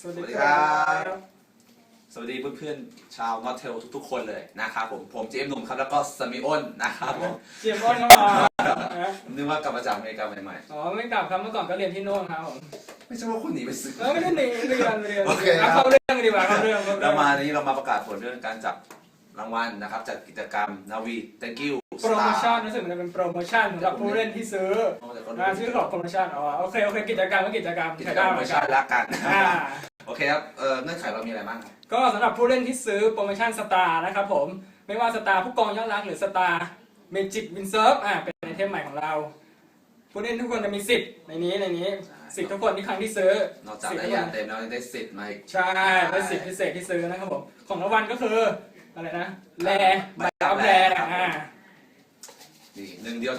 สวัสดีสวัสดีคครัรับบสวัสดีเพื่อนๆชาวนอตเทลทุกๆคนเลยนะครับผมผมเจมส์หนุ่มครับแล้วก็สมิอ้นนะครับผมเจียมอ้อนเข้ามานะนึกว่ากลับมาจากอเมริกาใหม่อ๋อไม่กลับครับเมื่อก่อนก็เรียนที่โน่นครับผมๆไม่ใช่ว่าคุณหนีไปซื้อเออไม่ได้หนีเรียนเรียนโอเคเอาเข้าเรื่องดีกว่าเข้าเรื่องเข้าเรื่แล้วองมานี้เรามาประกาศผลเรื่องการจับรางวัลนะครับจัดกิจกรรมนาวี thank you โปรโมชั่นรู้สึกมันจะเป็นโปรโมชั่นสำหรับผู้เล่นที่ซื้อเอาแต่ก็อ่าซื้อของโปรโมชั่นอ๋อโอเคโอเคกิจกรรมก็กิจกรรมกิจใช้กรรได้มเหโปรมืโมอนกัชั่นนละกันอ่าโอเคครับเอ่อเงื่อนไขเรามีอะไรบ้างครับก็สำหรับผู้เล่นที่ซื้อโปรโมชั่นสตาร์นะครับผมไม่ว่าสตาร์ผู้กองยอดรักหรือสตาร์เมจิกวินเซิร์ฟอ่าเป็นไอเทมใหม่ของเรา ผู้เล่นทุกคนจะมีสิทธิ์ในนี้ในนี้สิทธิ์ทุกคนที่ครั้งที่ซื้อนอกจากสิทธิ์ได้ทุกคยานเต็มแล้วยังได้สิทธิ์มาอีกใช่ได้สิทธิพิเศษที่ซื้อนะครับผมของรางวัลก็คืออะไรนะแลใบอัพแ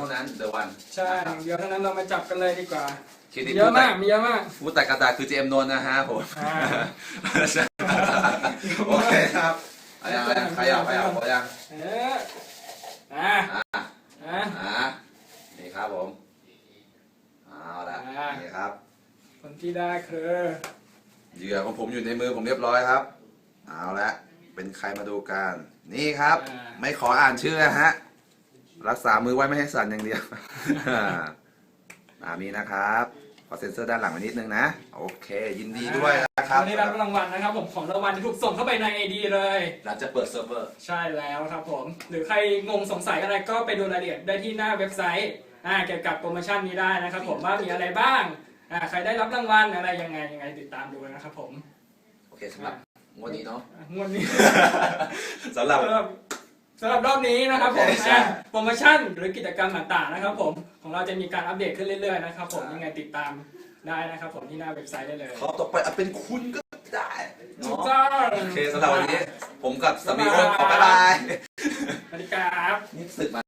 ลอ่านี่หนึ่งเดียวเท่านั้น the one ใช่อย่างเดียวเท่านั้นเรามาจับกันเลยดีกว่าคิดดีเยอะมากมีเยอะมากพูดแต่กระดาษคือเจมส์นนท์นะฮะผมอ่าโอเคครับเอายังเอายังใครเอาใครเอาขอยังเอออ่าอ่าอ่าอ่านี่ครับผมเอาละอ่านี่ครับคนที่ได้คือเหยื่อของผมอยู่ในมือผมเรียบร้อยครับ เอาละเป็นใครมาดูกัน นี่ครับ ไม่ขออ่านชื่อนะฮะ รักษามือไว้ไม่ให้สั่นอย่างเดียวตามนี้นะครับ ขอเซ็นเซอร์ด้านหลังไว้นิดนึงนะ โอเค ยินดีด้วยนะครับวันนี้รับรางวัลนะครับผมของรางวัลที่ถูกส่งเข้าไปใน AD เลย หลังจะเปิดเซิร์ฟเวอร์ ใช่แล้วครับผม หรือใครงงสงสัยอะไรก็ไปดูรายละเอียดได้ที่หน้าเว็บไซต์อ่าเกี่ยวกับโปรโมชั่นนี้ได้นะครับ ผมว่ามีอะไรบ้างอ่าใครได้รับรางวัลอะไรยังไงยังไงติดตามดูนะครับผม โอเคสำหรับงวดนี้เนาะอะงวดนี้สำหรับ สำหรับสำหรับรอบนี้นะครับผมโอเคใช่อะโปรโมชั่นหรือกิจกรรมต่างๆนะครับผมของเราจะมีการอัปเดตขึ้นเรื่อยๆนะครับผมใช่ยังไงติดตามได้นะครับผมที่หน้าเว็บไซต์ได้เลยขอต่อไปเอาเป็นคุณก็ได้ถูกเนาะต้องโอเคสำหรับวันนี้ ผมกับสามีโอนขอบ๊ายบาย สวัสดีครับ นี่สึกมา